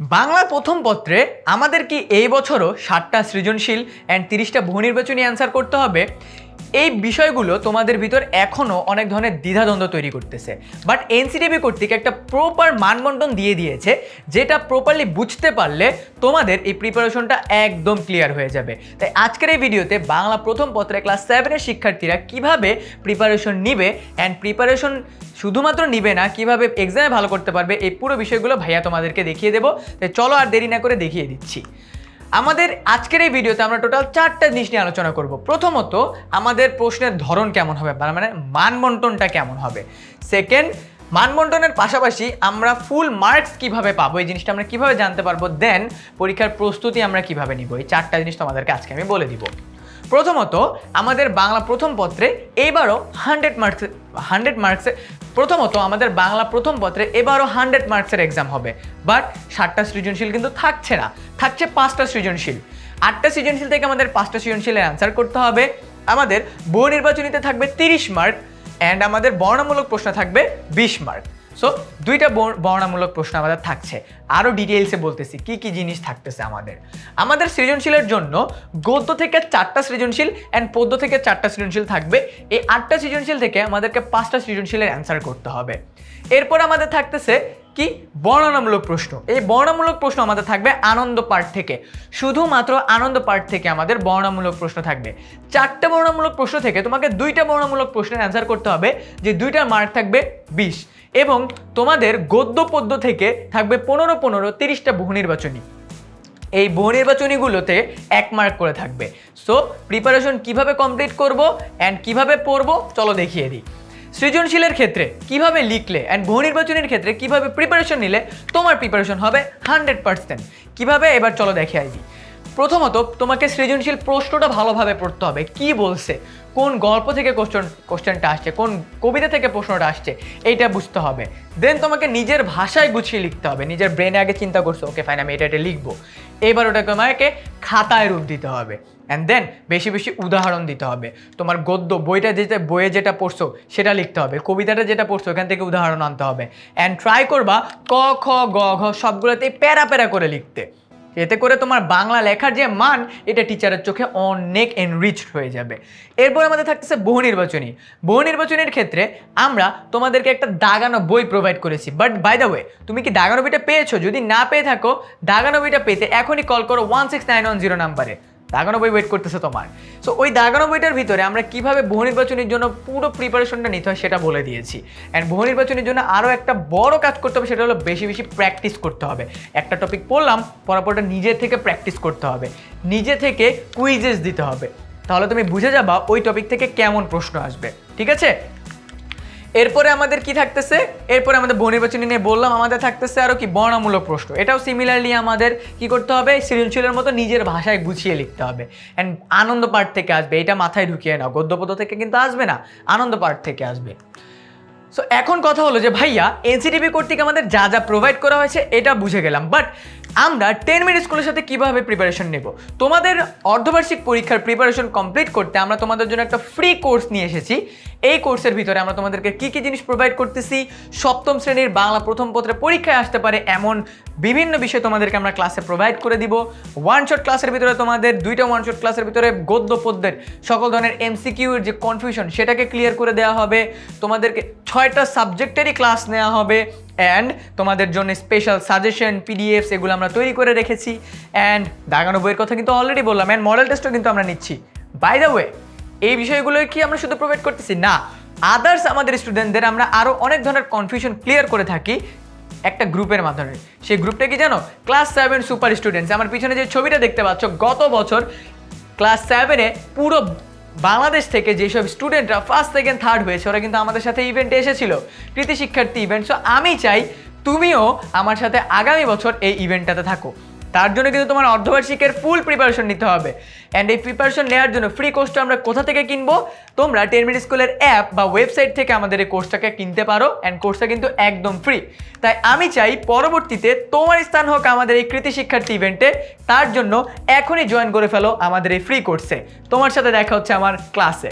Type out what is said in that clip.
বাংলা প্রথম পত্রে আমাদের কি এই বছরও ষাটটা সৃজনশীল অ্যান্ড তিরিশটা বহু নির্বাচনী অ্যান্সার করতে হবে? এই বিষয়গুলো তোমাদের ভিতর এখনও অনেক ধরনের দ্বিধাদ্বন্দ্ব তৈরি করতেছে। বাট এনসিটিভি কর্তৃক একটা প্রপার মানবন্টন দিয়ে দিয়েছে, যেটা প্রপারলি বুঝতে পারলে তোমাদের এই প্রিপারেশনটা একদম ক্লিয়ার হয়ে যাবে। তাই আজকের এই ভিডিওতে বাংলা প্রথম পত্রে ক্লাস সেভেনের শিক্ষার্থীরা কীভাবে প্রিপারেশন নিবে অ্যান্ড প্রিপারেশন শুধুমাত্র নিবে না, কীভাবে এক্সামে ভালো করতে পারবে, এই পুরো বিষয়গুলো ভাইয়া তোমাদেরকে দেখিয়ে দেবো। তাই চলো আর দেরি না করে দেখিয়ে দিচ্ছি। আমাদের আজকের এই ভিডিওতে আমরা টোটাল চারটা জিনিস নিয়ে আলোচনা করব। প্রথমত, আমাদের প্রশ্নের ধরন কেমন হবে? মানে মানবন্টনটা কেমন হবে? সেকেন্ড মানবন্টনের পাশাপাশি আমরা ফুল মার্কস কীভাবে পাবো? এই জিনিসটা আমরা কীভাবে জানতে পারব? দেন পরীক্ষার প্রস্তুতি আমরা কীভাবে নিব? এই চারটা জিনিস তোমাদেরকে আজকে আমি বলে দিব। প্রথমত, আমাদের বাংলা প্রথম পত্রে এইবারও হান্ড্রেড মার্কস হান্ড্রেড মার্কসে প্রথমত আমাদের বাংলা প্রথম পত্রে এবারও হান্ড্রেড মার্কসের এক্সাম হবে। বাট ষাটটা সৃজনশীল কিন্তু থাকছে না। থাকছে পাঁচটা সৃজনশীল। আটটা সৃজনশীল থেকে আমাদের পাঁচটা সৃজনশীলের অ্যান্সার করতে হবে। আমাদের বহু নির্বাচনীতে থাকবে তিরিশ মার্ক অ্যান্ড আমাদের বর্ণমূলক প্রশ্ন থাকবে বিশ মার্ক। সো দুইটা বর্ণামূলক প্রশ্ন আমাদের থাকছে। আরও ডিটেলসে বলতেছি, কি কি জিনিস থাকতেছে আমাদের। আমাদের সৃজনশীলের জন্য গদ্য থেকে চারটা সৃজনশীল অ্যান্ড পদ্য থেকে চারটা সৃজনশীল থাকবে। এই আটটা সৃজনশীল থেকে আমাদেরকে পাঁচটা সৃজনশীলের অ্যান্সার করতে হবে। এরপর আমাদের থাকতেছে কি? বর্ণনামূলক প্রশ্ন। এই বর্ণনামূলক প্রশ্ন আমাদের থাকবে আনন্দ পার্ট থেকে। শুধুমাত্র আনন্দ পার্ট থেকে আমাদের বর্ণনামূলক প্রশ্ন থাকবে। চারটে বর্ণনামূলক প্রশ্ন থেকে তোমাকে দুইটা বর্ণনামূলক প্রশ্নের অ্যান্সার করতে হবে, যে দুইটার মার্ক থাকবে বিশ। এবং তোমাদের গদ্য পদ্য থেকে থাকবে পনেরো পনেরো তিরিশটা বহু নির্বাচনী। এই বহু নির্বাচনীগুলোতে এক মার্ক করে থাকবে। সো প্রিপারেশন কীভাবে কমপ্লিট করব অ্যান্ড কীভাবে পড়ব, চলো দেখিয়ে দিই। সৃজনশীলের ক্ষেত্রে কীভাবে লিখলে অ্যান্ড বহু নির্বাচনের ক্ষেত্রে কীভাবে প্রিপারেশন নিলে তোমার প্রিপারেশন হবে হান্ড্রেড পার্সেন্ট কীভাবে? এবার চলো দেখে দিই প্রথমত তোমাকে সৃজনশীল প্রশ্নটা ভালোভাবে পড়তে হবে। কি বলছে? কোন গল্প থেকে কোশ্চেন কোশ্চেনটা আসছে? কোন কবিতা থেকে প্রশ্নটা আসছে? এইটা বুঝতে হবে। দেন তোমাকে নিজের ভাষায় গুছিয়ে লিখতে হবে। নিজের ব্রেনে আগে চিন্তা করছ ওকে ফাইন আমি এটা এটা লিখব। এবার ওটাকে তোমাকে খাতায় রূপ দিতে হবে। অ্যান্ড দেন বেশি বেশি উদাহরণ দিতে হবে। তোমার গদ্য, বইটা যেটা, বইয়ে যেটা পড়ছো, সেটা লিখতে হবে। কবিতাটা যেটা পড়ছো, এখান থেকে উদাহরণ আনতে হবে। অ্যান্ড ট্রাই করবা ক, খ, গ, ঘ, সবগুলোতেই প্যারা প্যারা করে লিখতে। এতে করে তোমার বাংলা লেখার যে মান, এটা টিচারের চোখে অনেক এনরিচড হয়ে যাবে। এরপর আমাদের থাকতেছে বহু নির্বাচনী। বহু নির্বাচনের ক্ষেত্রে আমরা তোমাদেরকে একটা দাগানো বই প্রোভাইড করেছি। বাট বাই দ্য ওয়ে তুমি কি দাগানো বইটা পেয়েছ? যদি না পেয়ে থাকো, দাগানো বইটা পেতে এখনই কল করো one six nine one zero নাম্বারে দাগানো বই ওয়েট করতেছে তোমার সো ওই দাগানো বইটার ভিতরে আমরা কীভাবে বহু নির্বাচনের জন্য পুরো প্রিপারেশনটা নিতে হয় সেটা বলে দিয়েছি। অ্যান্ড বহু নির্বাচনের জন্য আরও একটা বড় কাজ করতে হবে সেটা হলো বেশি বেশি প্র্যাকটিস করতে হবে। একটা টপিক পড়লাম, পড়ার পরটা নিজে থেকে প্র্যাকটিস করতে হবে। নিজে থেকে কুইজেস দিতে হবে। তাহলে তুমি বুঝে যাবা ওই টপিক থেকে কেমন প্রশ্ন আসবে। ঠিক আছে? এরপরে আমাদের কি থাকতেছে? এরপরে আমাদের বহু নির্বাচনী নিয়ে বললাম, আমাদের থাকতেছে আরও কি? বর্ণমূলক প্রশ্ন। এটাও সিমিলারলি আমাদের কি করতে হবে? সৃজনশীলের মতো নিজের ভাষায় গুছিয়ে লিখতে হবে। অ্যান্ড আনন্দ পাঠ থেকে আসবে। এটা মাথায় ঢুকিয়ে নাও। গদ্যপদ থেকে কিন্তু আসবে না। আনন্দ পাঠ থেকে আসবে। সো এখন কথা হলো যে, ভাইয়া, এনসিটিভি কর্তৃক আমাদের যা যা প্রোভাইড করা হয়েছে, এটা বুঝে গেলাম। বাট আমরা টেন মিনিট স্কুলের সাথে কীভাবে প্রিপারেশন নেব? তোমাদের অর্ধবার্ষিক পরীক্ষার প্রিপারেশন কমপ্লিট করতে আমরা তোমাদের জন্য একটা ফ্রি কোর্স নিয়ে এসেছি। এই কোর্সের ভিতরে আমরা তোমাদেরকে কী কী জিনিস প্রোভাইড করতেছি, সপ্তম শ্রেণির বাংলা প্রথম পত্রে পরীক্ষায় আসতে পারে এমন বিভিন্ন বিষয় তোমাদেরকে আমরা ক্লাসে প্রোভাইড করে দিব। ওয়ান শট ক্লাসের ভিতরে তোমাদের, দুইটা ওয়ান শট ক্লাসের ভিতরে গদ্য পদ্যের, সকল ধরনের এমসিকিউর যে কনফিউশন সেটাকে ক্লিয়ার করে দেওয়া হবে। তোমাদেরকে ছয়টা সাবজেক্টেরই ক্লাস নেওয়া হবে। অ্যান্ড তোমাদের জন্য স্পেশাল সাজেশন পিডিএফস এগুলো আমরা তৈরি করে রেখেছি। অ্যান্ড দাগানো বইয়ের কথা কিন্তু অলরেডি বললাম। অ্যান্ড মডেল টেস্টও কিন্তু আমরা নিচ্ছি। বাই দ্য ওয়ে এই বিষয়গুলো কি আমরা শুধু প্রোভাইড করতেছি? না আদার্স আমাদের স্টুডেন্টদের আমরা আরও অনেক ধরনের কনফিউশন ক্লিয়ার করে থাকি একটা গ্রুপের মাধ্যমে। সেই গ্রুপটা কি জানো? ক্লাস সেভেন সুপার স্টুডেন্টস আমার পিছনে যে ছবিটা দেখতে পাচ্ছ, গত বছর ক্লাস সেভেনে পুরো বাংলাদেশ থেকে যেসব স্টুডেন্টরা ফার্স্ট সেকেন্ড থার্ড হয়েছে, ওরা কিন্তু আমাদের সাথে ইভেন্টে এসেছিল। কৃতি শিক্ষার্থী ইভেন্ট সো আমি চাই তুমিও আমার সাথে আগামী বছর এই ইভেন্টটাতে থাকো। তার জন্য কিন্তু তোমার অর্ধবার্ষিকের ফুল প্রিপারেশন নিতে হবে। অ্যান্ড এই প্রিপারেশন নেওয়ার জন্য ফ্রি কোর্সটা আমরা কোথা থেকে কিনবো? তোমরা টেন মিনিট স্কুলের অ্যাপ বা ওয়েবসাইট থেকে আমাদের এই কোর্সটাকে কিনতে পারো। অ্যান্ড কোর্সটা কিন্তু একদম ফ্রি তাই আমি চাই পরবর্তীতে তোমার স্থান হোক আমাদের এই কৃতি শিক্ষার্থী ইভেন্টে তার জন্য এখনই জয়েন করে ফেলো আমাদের এই ফ্রি কোর্সে তোমার সাথে দেখা হচ্ছে আমার ক্লাসে